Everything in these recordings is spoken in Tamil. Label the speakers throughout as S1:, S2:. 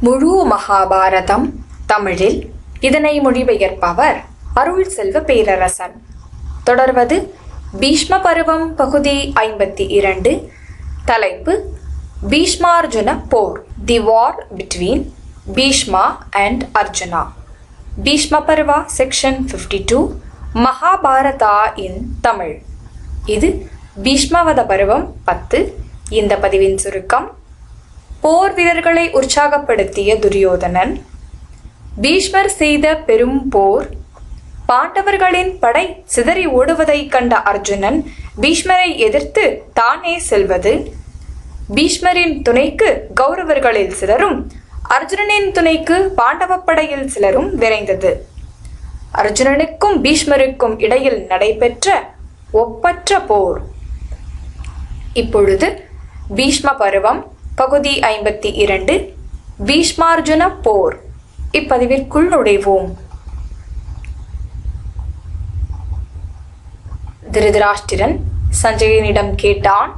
S1: முழு மகாபாரதம் தமிழில். இதனை மொழிபெயர்ப்பவர் அருள் செல்வ பேரரசன். தொடர்வது பீஷ்ம பருவம் பகுதி ஐம்பத்தி இரண்டு. தலைப்பு பீஷ்மார்ஜுன போர் the war between Bhishma and Arjuna. Bhishma Parva section fifty two Mahabharata in Tamil. இது பீஷ்மவத பருவம் பத்து. இந்த பதிவின் சுருக்கம் போர் வீரர்களை உற்சாகப்படுத்திய துரியோதனன் பீஷ்மர் செய்த பெரும் போர் பாண்டவர்களின் படை சிதறி ஓடுவதைக் கண்ட அர்ஜுனன் பீஷ்மரை எதிர்த்து தானே செல்வது? பீஷ்மரின் துணைக்கு கௌரவர்களில் சிலரும் அர்ஜுனனின் துணைக்கு பாண்டவ படையில் சிலரும் விரைந்தது. அர்ஜுனனுக்கும் பீஷ்மருக்கும் இடையில் நடைபெற்ற ஒப்பற்ற போர். இப்பொழுது பீஷ்ம பருவம் பகுதி ஐம்பத்தி இரண்டு. பீஷ்மார்ஜுன போர். இப்பதிவிற்குள் நுழைவோம். திருதராஷ்டிரன் சஞ்சயனிடம் கேட்டான்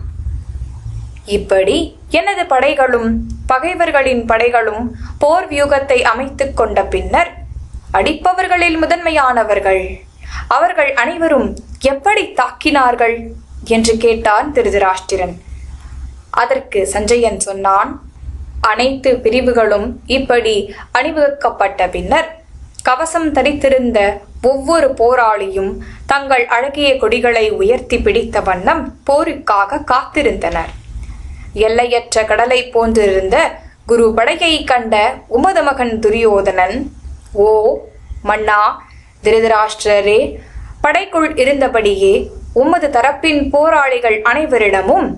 S1: இப்படி எனது படைகளும் பகைவர்களின் படைகளும் போர் வியூகத்தை அமைத்துக் கொண்ட பின்னர் அடிப்பவர்களில் முதன்மையானவர்கள் அவர்கள் அனைவரும் எப்படி தாக்கினார்கள்? என்று கேட்டான் திருதராஷ்டிரன். அதற்கு சஞ்சயன் சொன்னான் அனைத்து பிரிவுகளும் இப்படி அணிவகுக்கப்பட்ட பின்னர் கவசம் தரித்திருந்த ஒவ்வொரு போராளியும் தங்கள் அழகிய கொடிகளை உயர்த்தி பிடித்த வண்ணம் போருக்காக காத்திருந்தனர். எல்லையற்ற கடலை போன்றிருந்த குரு படையை கண்ட உமது மகன் துரியோதனன் ஓ மன்னா திருதராஷ்டிரரே படைக்குள் இருந்தபடியே உமது தரப்பின் போராளிகள் அனைவரிடமும்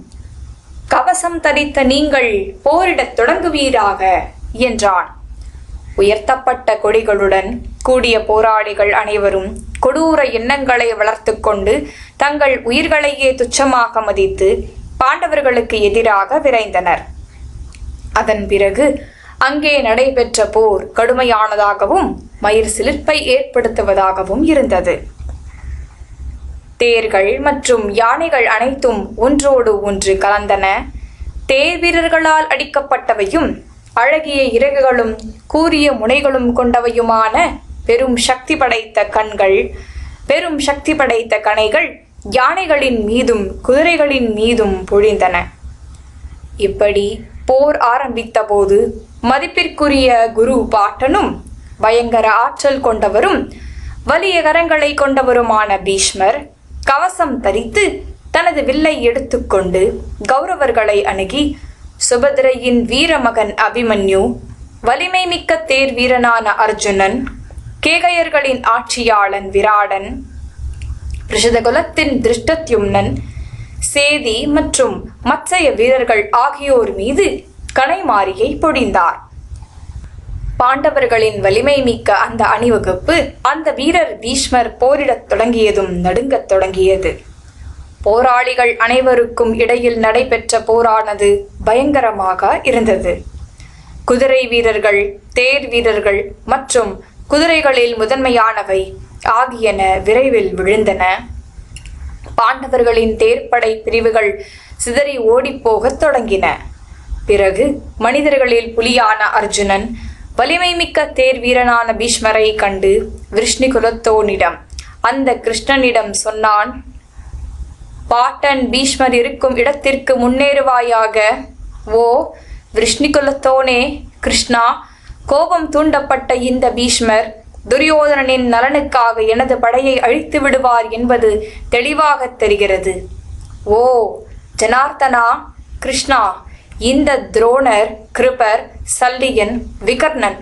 S1: கவசம் தரித்த நீங்கள் போரிடத் தொடங்குவீராக என்றான். உயர்த்தப்பட்ட கொடிகளுடன் கூடிய போராளிகள் அனைவரும் கொடூர எண்ணங்களை வளர்த்து கொண்டு தங்கள் உயிர்களையே துச்சமாக மதித்து பாண்டவர்களுக்கு எதிராக விரைந்தனர். அதன் பிறகு அங்கே நடைபெற்ற போர் கடுமையானதாகவும் மயிர் சிலிர்ப்பை ஏற்படுத்துவதாகவும் இருந்தது. தேர்கள் மற்றும் யானைகள் அனைத்தும் ஒன்றோடு ஒன்று கலந்தன. தேர் வீரர்களால் அடிக்கப்பட்டவையும் அழகிய இறகுகளும் கூரிய முனைகளும் கொண்டவையுமான பெரும் சக்தி படைத்த கண்கள் பெரும் சக்தி படைத்த கணைகள் யானைகளின் மீதும் குதிரைகளின் மீதும் பொழிந்தன. இப்படி போர் ஆரம்பித்த போது மதிப்பிற்குரிய குரு பாட்டனும் பயங்கர ஆற்றல் கொண்டவரும் வலிய கரங்களை கொண்டவருமான பீஷ்மர் கவசம் தரித்து தனது வில்லை எடுத்துக்கொண்டு கௌரவர்களை அணுகி சுபதிரையின் வீரமகன் அபிமன்யு வலிமை மிக்க தேர் வீரனான அர்ஜுனன் கேகையர்களின் ஆட்சியாளன் விராடன் ரிஷதகுலத்தின் திருஷ்டத்யும்னன் சேதி மற்றும் மற்றைய வீரர்கள் ஆகியோர் மீது கனைமாரியை பொழிந்தார் பாண்டவர்களின் வலிமை மிக்க அந்த அணிவகுப்பு அந்த வீரர் பீஷ்மர் போரிடத் தொடங்கியதும் நடுங்கத் தொடங்கியது. போராளிகள் அனைவருக்கும் இடையில் நடைபெற்ற போரானது பயங்கரமாக இருந்தது. குதிரை வீரர்கள் தேர் வீரர்கள் மற்றும் குதிரைகளில் முதன்மையானவை ஆகியன விரைவில் விழுந்தன. பாண்டவர்களின் தேர்ப்படை பிரிவுகள் சிதறி ஓடிப்போகத் தொடங்கின. பிறகு மனிதர்களில் புலியான அர்ஜுனன் வலிமை மிக்க தேர் வீரனான பீஷ்மரை கண்டு விஷ்ணு குலத்தோனிடம் அந்த கிருஷ்ணனிடம் சொன்னான் பாட்டன் பீஷ்மர் இருக்கும் இடத்திற்கு முன்னேறுவாயாக. ஓ விஷ்ணுகுலத்தோனே கிருஷ்ணா கோபம் தூண்டப்பட்ட இந்த பீஷ்மர் துரியோதனனின் நலனுக்காக எனது படையை அழித்து விடுவார் என்பது தெளிவாக தெரிகிறது. ஓ ஜனார்த்தனா கிருஷ்ணா இந்த துரோணர் கிருபர் சல்லியன் விகர்ணன்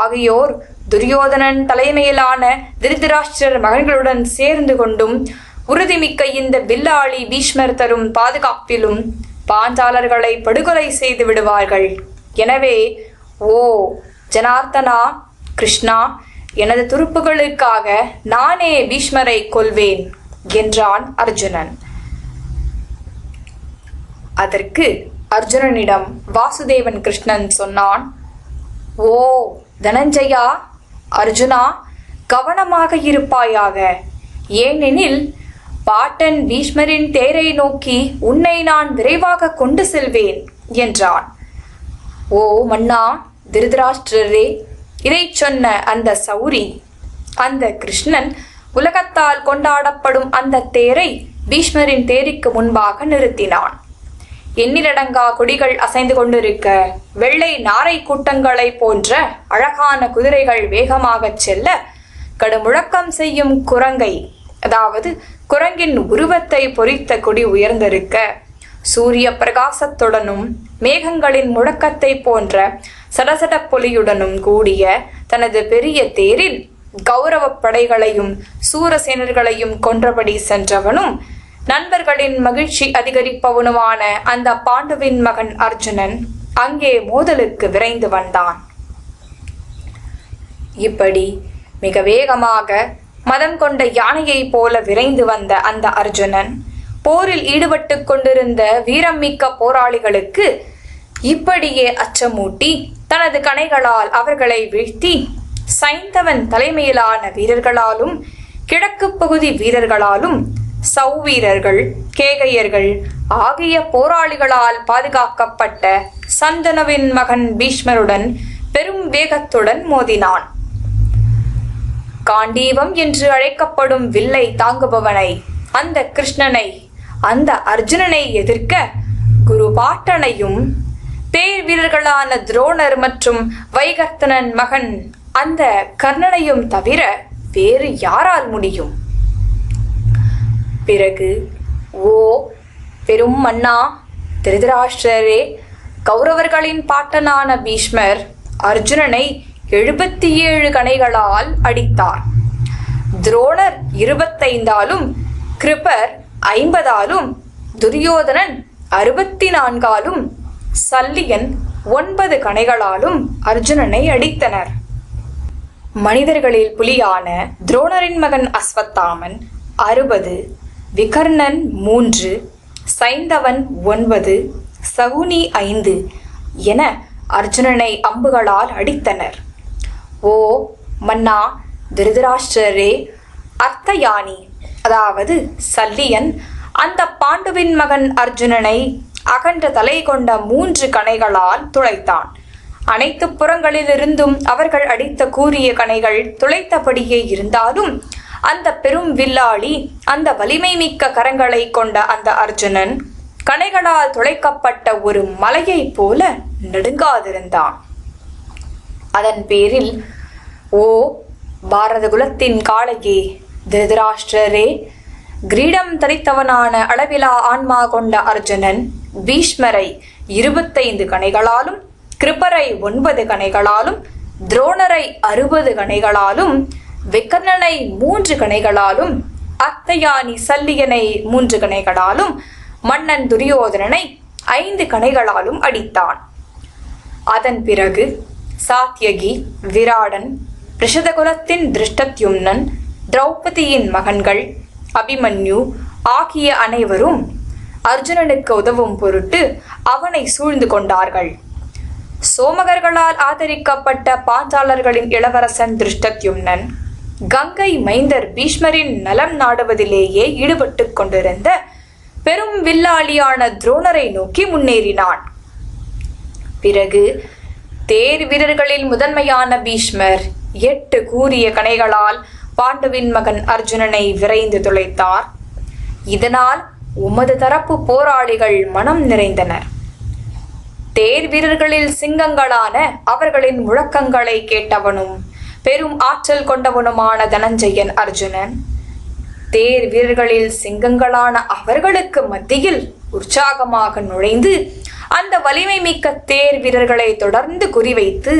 S1: ஆகியோர் துரியோதனன் தலைமையிலான திருதிராஷ்டிரர் மகன்களுடன் சேர்ந்து கொண்டும் உறுதிமிக்க இந்த வில்லாளி பீஷ்மர் தரும் பாதுகாப்பிலும் பாஞ்சாலர்களை படுகொலை செய்து விடுவார்கள். எனவே ஓ ஜனார்த்தனா கிருஷ்ணா எனது துருப்புகளுக்காக நானே பீஷ்மரை கொல்வேன் என்றான் அர்ஜுனன். அதற்கு அர்ஜுனனிடம் வாசுதேவன் கிருஷ்ணன் சொன்னான் ஓ தனஞ்சயா அர்ஜுனா கவனமாக இருப்பாயாக. ஏனெனில் பாட்டன் பீஷ்மரின் தேரை நோக்கி உன்னை நான் விரைவாக கொண்டு செல்வேன் என்றான். ஓ மன்னா திருதராஷ்டிரரே இதை சொன்ன அந்த சௌரி அந்த கிருஷ்ணன் உலகத்தால் கொண்டாடப்படும் அந்த தேரை பீஷ்மரின் தேரிக்கு முன்பாக நிறுத்தினான். எண்ணிலடங்கா கொடிகள் அசைந்து கொண்டிருக்க வெள்ளை நாரை கூட்டங்களை போன்ற அழகான குதிரைகள் வேகமாகச் செல்ல கடுமுழக்கம் செய்யும் குரங்கை அதாவது குரங்கின் உருவத்தை பொறித்த கொடி உயர்ந்திருக்க சூரிய பிரகாசத்துடனும் மேகங்களின் முழக்கத்தை போன்ற சடசடப்பொலியுடனும் கூடிய தனது பெரிய தேரில் கௌரவப் படைகளையும் சூரசேனர்களையும் கொன்றபடி சென்றவனும் நண்பர்களின் மகிழ்ச்சி அதிகரிப்பவனுமான அந்த பாண்டுவின் மகன் அர்ஜுனன் அங்கே மோதலுக்கு விரைந்து வந்தான். இப்படி மிக வேகமாக மதம் கொண்ட யானையைப் போல விரைந்து வந்த அந்த அர்ஜுனன் போரில் ஈடுபட்டு கொண்டிருந்த வீரம் மிக்க போராளிகளுக்கு இப்படியே அச்சமூட்டி தனது கணைகளால் அவர்களை வீழ்த்தி சைந்தவன் தலைமையிலான வீரர்களாலும் கிழக்கு பகுதி வீரர்களாலும் சௌவீரர்கள் கேகையர்கள் ஆகிய போராளிகளால் பாதுகாக்கப்பட்ட சந்தனுவின் மகன் பீஷ்மருடன் பெரும் வேகத்துடன் மோதினான். காண்டீவம் என்று அழைக்கப்படும் வில்லை தாங்குபவனை அந்த கிருஷ்ணனை அந்த அர்ஜுனனை எதிர்க்க குரு பாட்டனையும் தேர் வீரர்களான துரோணர் மற்றும் வைகர்த்தனன் மகன் அந்த கர்ணனையும் தவிர வேறு யாரால் முடியும்? பிறகு ஓ பெரும் மன்னா திருதராஷ்டிரரே கௌரவர்களின் பாட்டனான பீஷ்மர் அர்ஜுனனை எழுபத்தி ஏழு கணைகளால் அடித்தார். துரோணர் இருபத்தைந்தாலும் கிருபர் ஐம்பதாலும் துரியோதனன் அறுபத்தி நான்காலும் சல்லியன் ஒன்பது கணைகளாலும் அர்ஜுனனை அடித்தனர். மனிதர்களில் புலியான துரோணரின் மகன் அஸ்வத்தாமன் அறுபது விகர்ணன் மூன்று சைந்தவன் ஒன்பது சகுனி ஐந்து என அர்ஜுனனை அம்புகளால் அடித்தனர். ஓ மன்னா திருதராஷ்டிரரே அர்த்தயானி அதாவது சல்லியன் அந்த பாண்டுவின் மகன் அர்ஜுனனை அகன்ற தலை கொண்ட மூன்று கணைகளால் துளைத்தான். அனைத்து புறங்களிலிருந்தும் அவர்கள் அடித்த கூறிய கணைகள் துளைத்தபடியே இருந்தாலும் அந்த பெரும் வில்லாளி அந்த வலிமை மிக்க கரங்களை கொண்ட அந்த அர்ஜுனன் கணைகளால் துளைக்கப்பட்ட ஒரு மலையைப் போல நடுங்காதிருந்தான். அதன் பேரில் ஓ பாரத குலத்தின் காளையே திருதராஷ்டிரரே கிரீடம் தரித்தவனான அளவிலா ஆன்மா கொண்ட அர்ஜுனன் பீஷ்மரை இருபத்தைந்து கணைகளாலும் கிருபரை ஒன்பது கணைகளாலும் துரோணரை அறுபது கணைகளாலும் விக்கர்ணனை மூன்று கணைகளாலும் அத்தையானி சல்லியனை மூன்று கணைகளாலும் மன்னன் துரியோதனனை ஐந்து கணைகளாலும் அடித்தான். அதன் பிறகு சாத்யகி விராடன் ரிஷதகுலத்தின் திருஷ்டத்யும்னன் திரௌபதியின் மகன்கள் அபிமன்யு ஆகிய அனைவரும் அர்ஜுனனுக்கு உதவும் பொருட்டு அவனை சூழ்ந்து கொண்டார்கள். சோமகர்களால் ஆதரிக்கப்பட்ட பாஞ்சாலர்களின் இளவரசன் திருஷ்டத்யும்னன் கங்கை மைந்தர் பீஷ்மரின் நலம் நாடுவதிலேயே ஈடுபட்டு கொண்டிருந்த பெரும் வில்லாளியான துரோணரை நோக்கி முன்னேறினான். பிறகு தேர் வீரர்களில் முதன்மையான பீஷ்மர் எட்டு கூரிய கணைகளால் பாண்டுவின் மகன் அர்ஜுனனை விரைந்து துளைத்தார். இதனால் உமது தரப்பு போராளிகள் மனம் நிறைந்தனர். தேர் வீரர்களில் சிங்கங்களான அவர்களின் முழக்கங்களை கேட்டவனும் பெரும் ஆற்றல் கொண்டவனுமான தனஞ்சயன் அர்ஜுனன். தேர் வீரர்களில் சிங்கங்களான அவர்களுக்கு மத்தியில் உற்சாகமாக நுழைந்து அந்த வலிமை மிக்க தேர் வீரர்களை தொடர்ந்து குறிவைத்து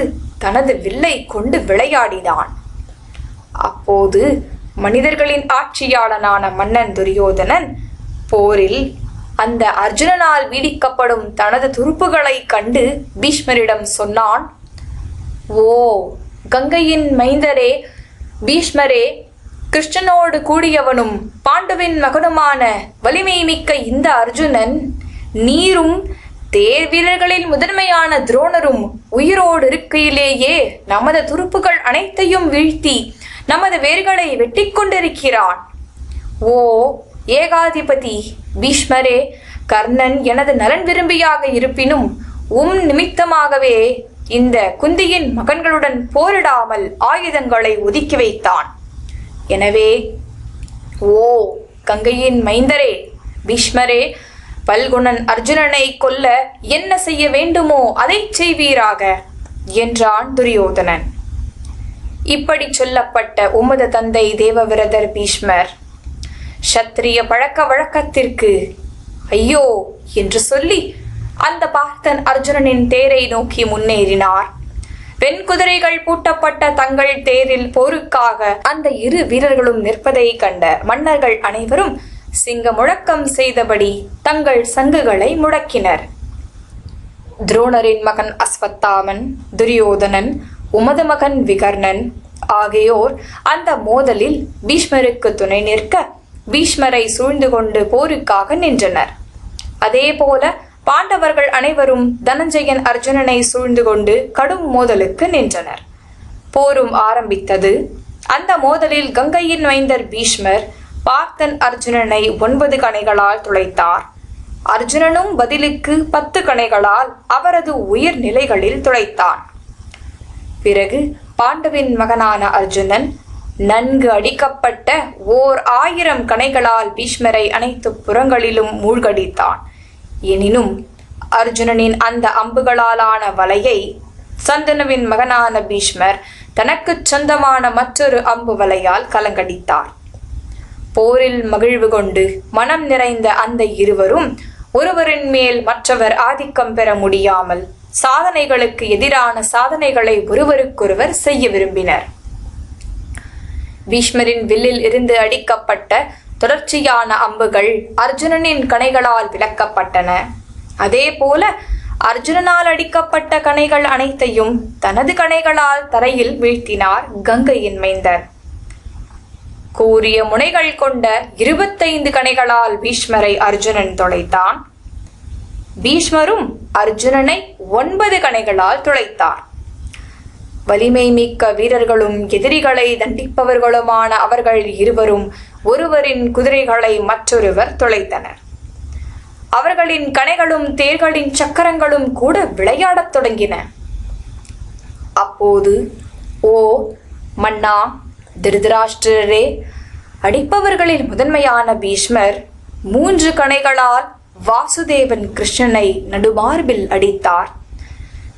S1: தனது வில்லை கொண்டு விளையாடினான். அப்போது மனிதர்களின் ஆட்சியாளனான மன்னன் துரியோதனன் போரில் அந்த அர்ஜுனனால் வீடிக்கப்படும் தனது துருப்புகளை கண்டு பீஷ்மரிடம் சொன்னான் ஓ கங்கையின் மைந்தரே பீஷ்மரே கிருஷ்ணனோடு கூடியவனும் பாண்டுவின் மகனுமான வலிமை மிக்க இந்த அர்ஜுனன் நீரும் தேர் வீரர்களில் முதன்மையான துரோணரும் உயிரோடு இருக்கையிலேயே நமது துருப்புகள் அனைத்தையும் வீழ்த்தி நமது வேர்களை வெட்டி கொண்டிருக்கிறான். ஓ ஏகாதிபதி பீஷ்மரே கர்ணன் எனது நலன் விரும்பியாக இருப்பினும் உம் நிமித்தமாகவே இந்த குந்தியின் மகன்களுடன் போரிடாமல் ஆயுதங்களை ஒதுக்கி வைத்தான். எனவே ஓ கங்கையின் மைந்தரே பீஷ்மரே பல்குணன் அர்ஜுனனை கொல்ல என்ன செய்ய வேண்டுமோ அதை செய்வீராக என்றான் துரியோதனன். இப்படி சொல்லப்பட்ட உமது தந்தை தேவவிரதர் பீஷ்மர் சத்திரிய பழக்க வழக்கத்திற்கு ஐயோ என்று சொல்லி அந்த பார்த்தன் அர்ஜுனனின் தேரை நோக்கி முன்னேறினார். பெண் குதிரைகள் பூட்டப்பட்ட தங்கள் தேரில் போருக்காக அந்த இரு வீரர்களும் நிற்பதை கண்ட மன்னர்கள் அனைவரும் சிங்க முழக்கம் செய்தபடி தங்கள் சங்குகளை முடக்கினர். துரோணரின் மகன் அஸ்வத்தாமன் துரியோதனன் உமது மகன் விகர்ணன் ஆகியோர் அந்த மோதலில் பீஷ்மருக்கு துணை நிற்க பீஷ்மரை சூழ்ந்து கொண்டு போருக்காக நின்றனர். அதேபோல பாண்டவர்கள் அனைவரும் தனஞ்சயன் அர்ஜுனனை சூழ்ந்து கொண்டு கடும் மோதலுக்கு நின்றனர். போரும் ஆரம்பித்தது. அந்த மோதலில் கங்கையின் மைந்தர் பீஷ்மர் பார்த்தன் அர்ஜுனனை ஒன்பது கணைகளால் துளைத்தார். அர்ஜுனனும் பதிலுக்கு பத்து கணைகளால் அவரது உயிர் நிலைகளில் துளைத்தான். பிறகு பாண்டவின் மகனான அர்ஜுனன் நன்கு அடிக்கப்பட்ட ஓர் ஆயிரம் கணைகளால் பீஷ்மரை அனைத்து புறங்களிலும் மூழ்கடித்தான். எனினும் அர்ஜுனனின் அந்த அம்புகளாலான வலையை சந்தனுவின் மகனான பீஷ்மர் தனக்குச் சொந்தமான மற்றொரு அம்பு வலையால் கலங்கடித்தார். போரில் மகிழ்வு கொண்டு மனம் நிறைந்த அந்த இருவரும் ஒருவரின் மேல் மற்றவர் ஆதிக்கம் பெற முடியாமல் சாதனைகளுக்கு எதிரான சாதனைகளை ஒருவருக்கொருவர் செய்ய விரும்பினர். பீஷ்மரின் வில்லில் இருந்து அடிக்கப்பட்ட தொடர்ச்சியான அம்புகள் அர்ஜுனனின் கணைகளால் விலக்கப்பட்டன அதேபோல அர்ஜுனனால் அடிக்கப்பட்ட கணைகள் அனைத்தையும் தனது கணைகளால் தரையில் வீழ்த்தினார் கங்கையின் மைந்தர் கூறிய முனைகள் கொண்ட இருபத்தைந்து கணைகளால் பீஷ்மரை அர்ஜுனன் தொலைத்தான். பீஷ்மரும் அர்ஜுனனை ஒன்பது கணைகளால் துளைத்தார் வலிமை மிக்க வீரர்களும் எதிரிகளை தண்டிப்பவர்களுமான அவர்கள் இருவரும் ஒருவரின் குதிரைகளை மற்றொருவர் தொலைத்தனர். அவர்களின் கணைகளும் தேர்களின் சக்கரங்களும் கூட விளையாடத் தொடங்கின. அப்போது ஓ மன்னா திருதராஷ்டிரரே அடிப்பவர்களில் முதன்மையான பீஷ்மர் மூன்று கணைகளால் வாசுதேவன் கிருஷ்ணனை நடுமார்பில் அடித்தார்.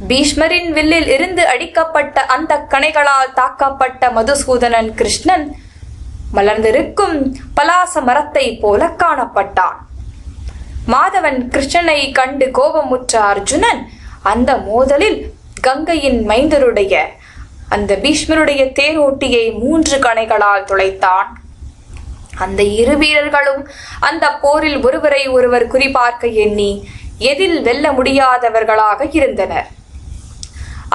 S1: பீஷ்மரின் வில்லில் இருந்து அடிக்கப்பட்ட அந்த கணைகளால் தாக்கப்பட்ட மதுசூதனன் கிருஷ்ணன் மலர்ந்திருக்கும் பலாச மரத்தை போல காணப்பட்டான். மாதவன் கிருஷ்ணனை கண்டு கோபமுற்ற அர்ஜுனன் அந்த மோதலில் கங்கையின் மைந்தருடைய அந்த பீஷ்மருடைய தேரோட்டியை மூன்று கணைகளால் துளைத்தான். அந்த இரு வீரர்களும் அந்த போரில் ஒருவரை ஒருவர் குறிபார்க்க எண்ணி எதில் வெல்ல முடியாதவர்களாக இருந்தனர்.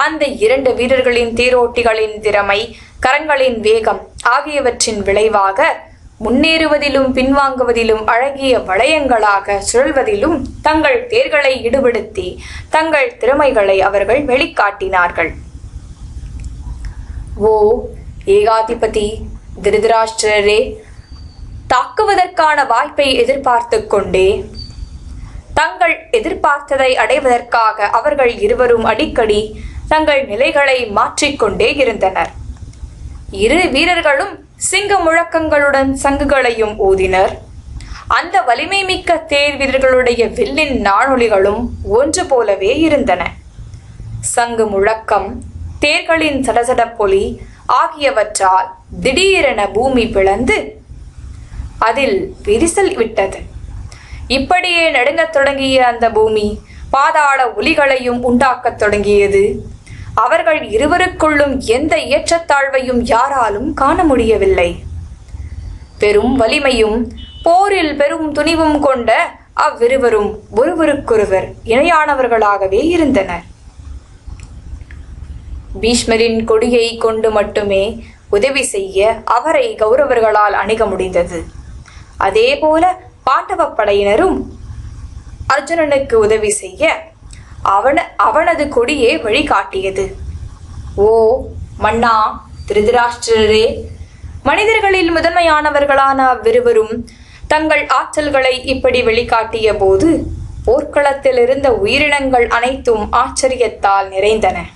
S1: அந்த இரண்டு வீரர்களின் தீரோட்டிகளின் திறமை கரங்களின் வேகம் ஆகியவற்றின் விளைவாக முன்னேறுவதிலும் பின்வாங்குவதிலும் அழகிய வளையங்களாக சுழல்வதிலும் தங்கள் தேர்களை ஈடுபடுத்தி தங்கள் திறமைகளை அவர்கள் வெளிக்காட்டினார்கள். ஓ ஏகாதிபதி திருதராஷ்டிரரே தாக்குவதற்கான வாய்ப்பை எதிர்பார்த்து கொண்டே. தங்கள் எதிர்பார்த்ததை அடைவதற்காக அவர்கள் இருவரும் அடிக்கடி தங்கள் நிலைகளை மாற்றிக்கொண்டே இருந்தனர். இரு வீரர்களும் சிங்க முழக்கங்களுடன் சங்குகளையும் ஊதினர். அந்த வலிமை மிக்க தேர் வீரர்களுடைய வில்லின் நாணொலிகளும் ஒன்று போலவே இருந்தன. சங்கு முழக்கம் தேர்களின் சடசடப்பொலி ஆகியவற்றால் திடீரென பூமி பிளந்து அதில் விரிசல் விட்டது. இப்படியே நடுங்கத் தொடங்கிய அந்த பூமி பாதாள ஒலிகளையும் உண்டாக்கத் தொடங்கியது. அவர்கள் இருவருக்குள்ளும் எந்த ஏற்றத்தாழ்வையும் யாராலும் காண முடியவில்லை. பெரும் வலிமையும் போரில் பெரும் துணிவும் கொண்ட அவ்விருவரும் ஒருவருக்கொருவர் இணையானவர்களாகவே இருந்தனர். பீஷ்மரின் கொடியை கொண்டு மட்டுமே உதவி செய்ய அவரை கௌரவர்களால் அணுக முடிந்தது. அதேபோல பாண்டவ படையினரும் அர்ஜுனனுக்கு உதவி செய்ய அவன அவனது கொடியே வழிகாட்டியது. ஓ மன்னா திருதராஷ்டிரரே மனிதர்களில் முதன்மையானவர்களான அவ்விருவரும் தங்கள் ஆற்றல்களை இப்படி வெளிக்காட்டிய போது போர்க்களத்தில் இருந்த உயிரினங்கள் அனைத்தும் ஆச்சரியத்தால் நிறைந்தன.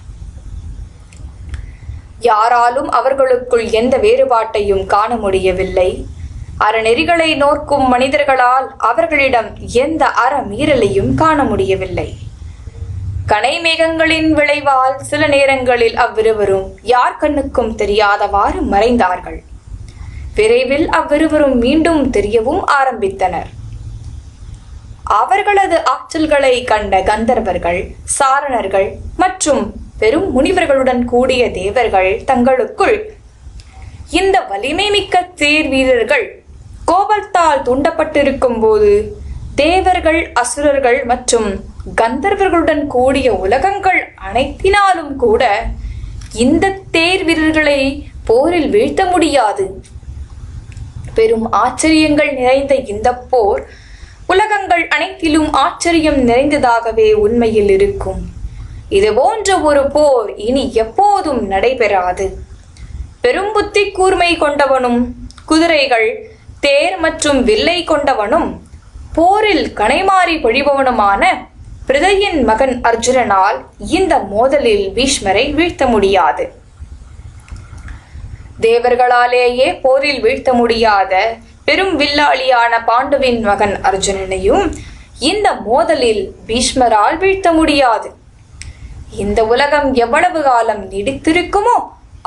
S1: யாராலும் அவர்களுக்குள் எந்த வேறுபாட்டையும் காண முடியவில்லை. அறநெறிகளை நோக்கும் மனிதர்களால் அவர்களிடம் எந்த அறமீறலையும் காண முடியவில்லை. கனைமேகங்களின் விளைவால் சில நேரங்களில் அவ்விருவரும் யார் கண்ணுக்கும் தெரியாதவாறு மறைந்தார்கள். விரைவில் அவ்விருவரும் மீண்டும் தெரியவும் ஆரம்பித்தனர். அவர்களது ஆற்றல்களை கண்ட கந்தர்வர்கள் சாரணர்கள் மற்றும் பெரும் முனிவர்களுடன் கூடிய தேவர்கள் தங்களுக்குள் இந்த வலிமை மிக்க தேர் வீரர்கள் கோபத்தால் தூண்டப்பட்டிருக்கும் போது தேவர்கள் அசுரர்கள் மற்றும் கந்தர்வர்களுடன் கூடிய உலகங்கள் அனைத்தினாலும் கூட இந்த தேர் வீரர்களை போரில் வீழ்த்த முடியாது. பெரும் ஆச்சரியங்கள் நிறைந்த இந்த போர் உலகங்கள் அனைத்திலும் ஆச்சரியம் நிறைந்ததாகவே உண்மையில் இருக்கும். இது போன்ற ஒரு போர் இனி எப்போதும் நடைபெறாது. பெரும் புத்தி கூர்மை கொண்டவனும் குதிரைகள் தேர் மற்றும் வில்லை கொண்டவனும் போரில் கனைமாறி பொழிபவனுமான பிரதையின் மகன் அர்ஜுனனால் இந்த மோதலில் பீஷ்மரை வீழ்த்த முடியாது. தேவர்களாலேயே போரில் வீழ்த்த முடியாத பெரும் வில்லாளியான பாண்டுவின் மகன் அர்ஜுனனையும் இந்த மோதலில் பீஷ்மரால் வீழ்த்த முடியாது. இந்த உலகம் எவ்வளவு காலம் நீடித்திருக்குமோ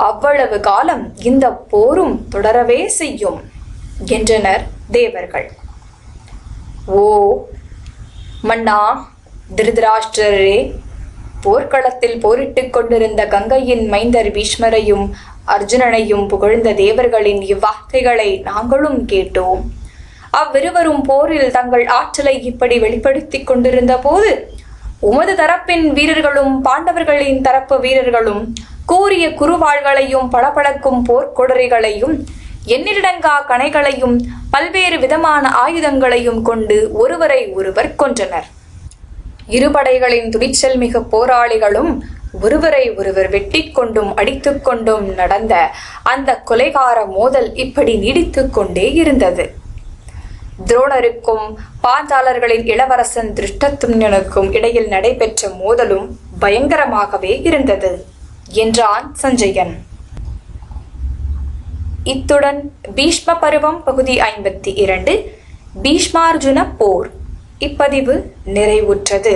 S1: அவ்வளவு காலம் இந்த போரும் தொடரவே செய்யும் என்றனர் தேவர்கள். ஓ மன்னா திருதராஷ்டிரரே போர்க்களத்தில் போரிட்டுக் கொண்டிருந்த கங்கையின் மைந்தர் பீஷ்மரையும் அர்ஜுனனையும் புகழ்ந்த தேவர்களின் இவ்வார்த்தைகளை நாங்களும் கேட்டோம். அவ்விருவரும் போரில் தங்கள் ஆற்றலை இப்படி வெளிப்படுத்திக் கொண்டிருந்த போது உமது தரப்பின் வீரர்களும் பாண்டவர்களின் தரப்பு வீரர்களும் கூறிய குறுவாள்களையும் பளபளக்கும் போர்க்கொடரிகளையும் எண்ணிலடங்கா கணைகளையும் பல்வேறு விதமான ஆயுதங்களையும் கொண்டு ஒருவரை ஒருவர் கொன்றனர். இருபடைகளின் துணிச்சல் மிக போராளிகளும் ஒருவரை ஒருவர் வெட்டி கொண்டும் அடித்துக் கொண்டும் நடந்த அந்த கொலைகார மோதல் இப்படி நீடித்து கொண்டே இருந்தது. துரோணருக்கும் பாஞ்சாலர்களின் இளவரசன் திருஷ்டத்தும்னனுக்கும் இடையில் நடைபெற்ற மோதலும் பயங்கரமாகவே இருந்தது என்றான் சஞ்சயன். இத்துடன் பீஷ்ம பருவம் பகுதி ஐம்பத்தி இரண்டு. பீஷ்மார்ஜுன போர். இப்பதிவு நிறைவுற்றது.